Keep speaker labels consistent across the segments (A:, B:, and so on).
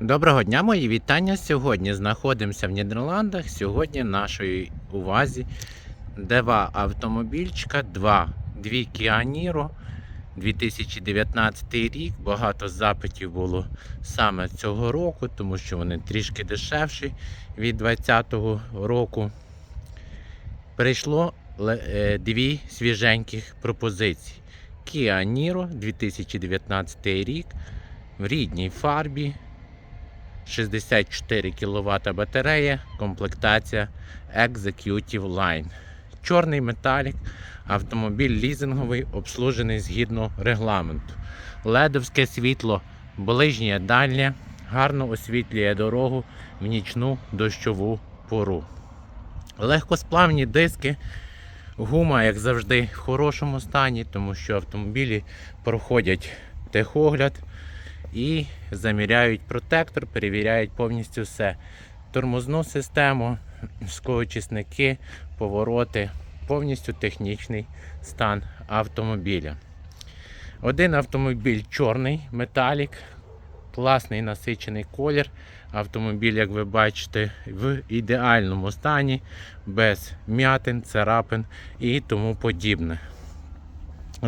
A: Доброго дня, мої вітання. Сьогодні знаходимося в Нідерландах. Сьогодні нашої увазі два автомобільчика, два, дві Kia Niro, 2019 рік. Багато запитів було саме цього року, тому що вони трішки дешевші від 2020 року. Прийшло е, дві свіженьких пропозиції. Kia Niro 2019 рік в рідній фарбі. 64 кВт батарея, комплектація Executive Line. Чорний металік, автомобіль лізинговий, обслужений згідно регламенту. Ледовське світло, ближнє дальнє, гарно освітлює дорогу в нічну дощову пору. Легкосплавні диски, гума, як завжди, в хорошому стані, тому що автомобілі проходять техогляд і заміряють протектор, перевіряють повністю все. Тормозну систему, склоочисники, повороти, повністю технічний стан автомобіля. Один автомобіль чорний, металік, класний насичений колір. Автомобіль, як ви бачите, в ідеальному стані, без м'ятин, царапин і тому подібне.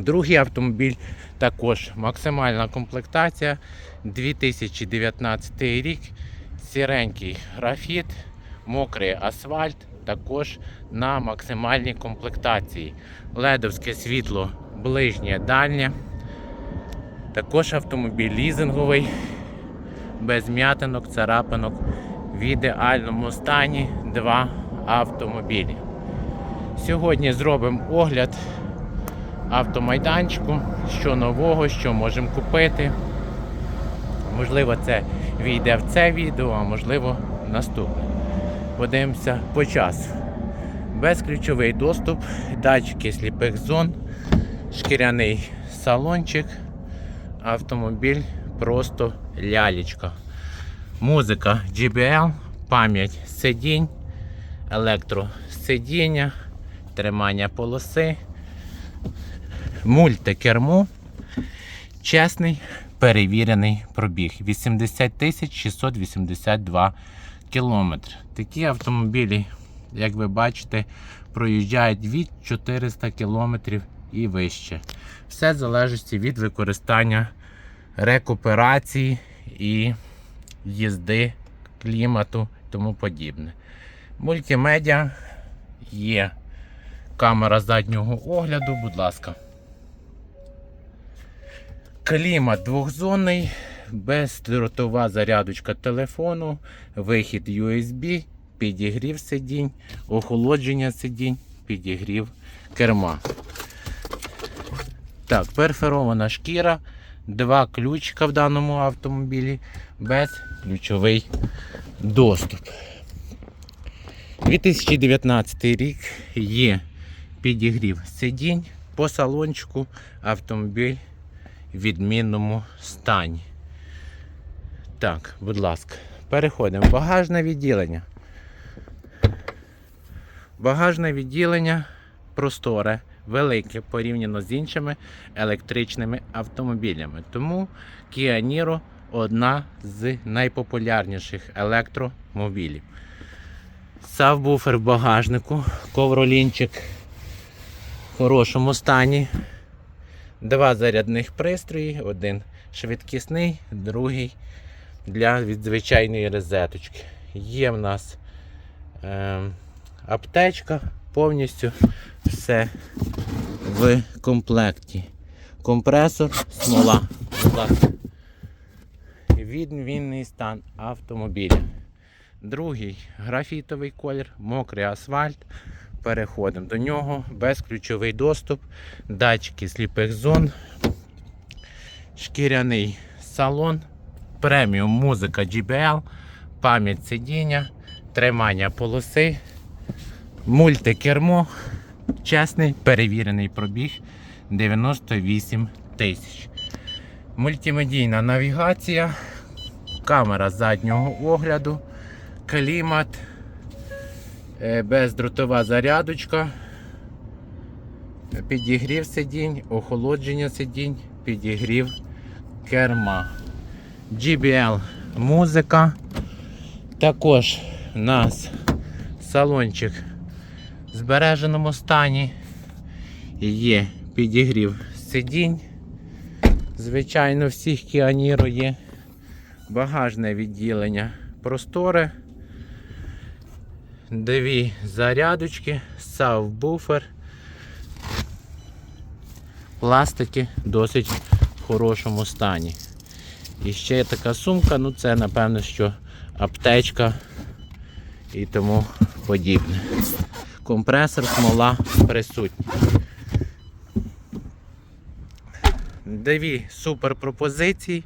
A: Другий автомобіль також максимальна комплектація 2019 рік. Сіренький графіт, мокрий асфальт, також на максимальній комплектації. Ледовське світло ближнє дальнє. Також автомобіль лізинговий, без м'ятинок, царапинок. В ідеальному стані два автомобілі. Сьогодні зробимо огляд автомайданчику, що нового, що можемо купити. Можливо, це війде в це відео, а можливо наступне. Подивимося по часу. Безключовий доступ, датчики сліпих зон, шкіряний салончик, автомобіль просто лялечка. Музика JBL, пам'ять сидінь, електросидіння, тримання полоси, мультикермо, чесний перевірений пробіг 80 тисяч 682 кілометри. Такі автомобілі, як ви бачите, проїжджають від 400 кілометрів і вище. Все залежить від використання рекуперації і їзди, клімату тому подібне. Мультимедіа є камера заднього огляду, будь ласка. Клімат двохзонний, бездротова зарядочка телефону, вихід USB, підігрів сидінь, охолодження сидінь, підігрів керма. Так, перферована шкіра, два ключика в даному автомобілі, безключовий доступ. 2019 рік є підігрів сидінь по салончику автомобіль відмінному стані. Так, будь ласка, переходимо багажне відділення. Багажне відділення просторе, велике порівняно з іншими електричними автомобілями. Тому Kia Niro одна з найпопулярніших електромобілів. Сабвуфер в багажнику, ковролінчик в хорошому стані. Два зарядних пристрої, один швидкісний, другий для звичайної розеточки. Є в нас е, аптечка, повністю все в комплекті. Компресор, смола. Відмінний стан автомобіля. Другий графітовий колір, мокрий асфальт. Переходимо до нього, безключовий доступ, датчики сліпих зон, шкіряний салон, преміум музика JBL, пам'ять сидіння, тримання полоси, мультикермо, чесний перевірений пробіг 98 тисяч. Мультимедійна навігація, камера заднього огляду, клімат. Е, бездротова зарядочка, підігрів сидінь, охолодження сидінь, підігрів керма. GBL музика. Також у нас салончик в збереженому стані. Є підігрів сидінь. Звичайно, всіх Niro є багажне відділення просторе. Дві зарядочки, сабвуфер. Пластики досить в хорошому стані. І ще є така сумка, ну це напевно, що аптечка і тому подібне. Компресор, смола присутні. Дві супер пропозиції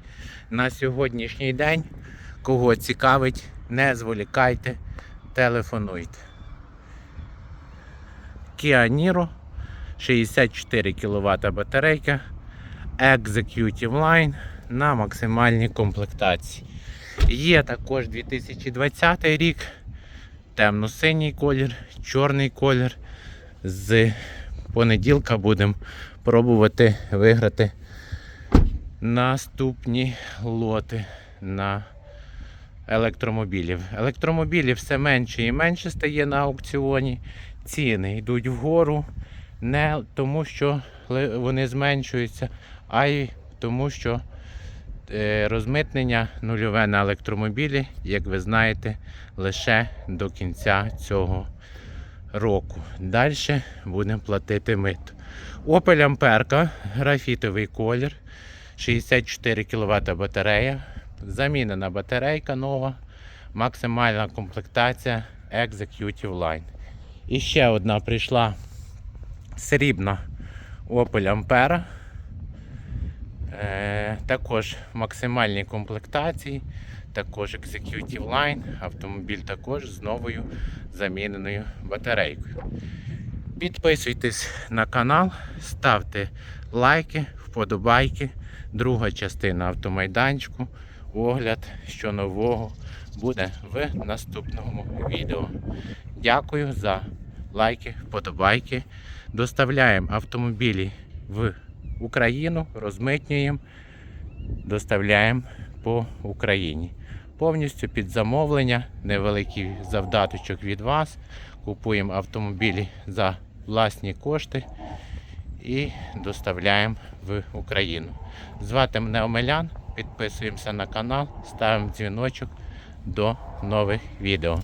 A: на сьогоднішній день. Кого цікавить, не зволікайте, телефонуйте. Kia Niro 64 кВт батарейка Executive Line на максимальній комплектації. Є також 2020 рік, темно-синій колір, чорний колір. З понеділка будемо пробувати виграти наступні лоти на електромобілів. Електромобілів все менше і менше стає на аукціоні. Ціни йдуть вгору не тому, що вони зменшуються, а й тому, що е, розмитнення нульове на електромобілі, як ви знаєте, лише до кінця цього року. Далі будемо платити мито. Opel Амперка, графітовий колір, 64 кВт батарея, замінена батарейка нова, максимальна комплектація Executive Line. І ще одна прийшла срібна Opel Ampera. Е, також в максимальній комплектації, також Executive Line, автомобіль також з новою заміненою батарейкою. Підписуйтесь на канал, ставте лайки, вподобайки. Друга частина автомайданчику, огляд, що нового буде в наступному відео. Дякую за лайки, вподобайки. Доставляємо автомобілі в Україну, розмитнюємо, доставляємо по Україні. Повністю під замовлення, невеликий завдаточок від вас. Купуємо автомобілі за власні кошти і доставляємо в Україну. Звати мене Омелян, підписуємося на канал, ставимо дзвіночок до нових відео.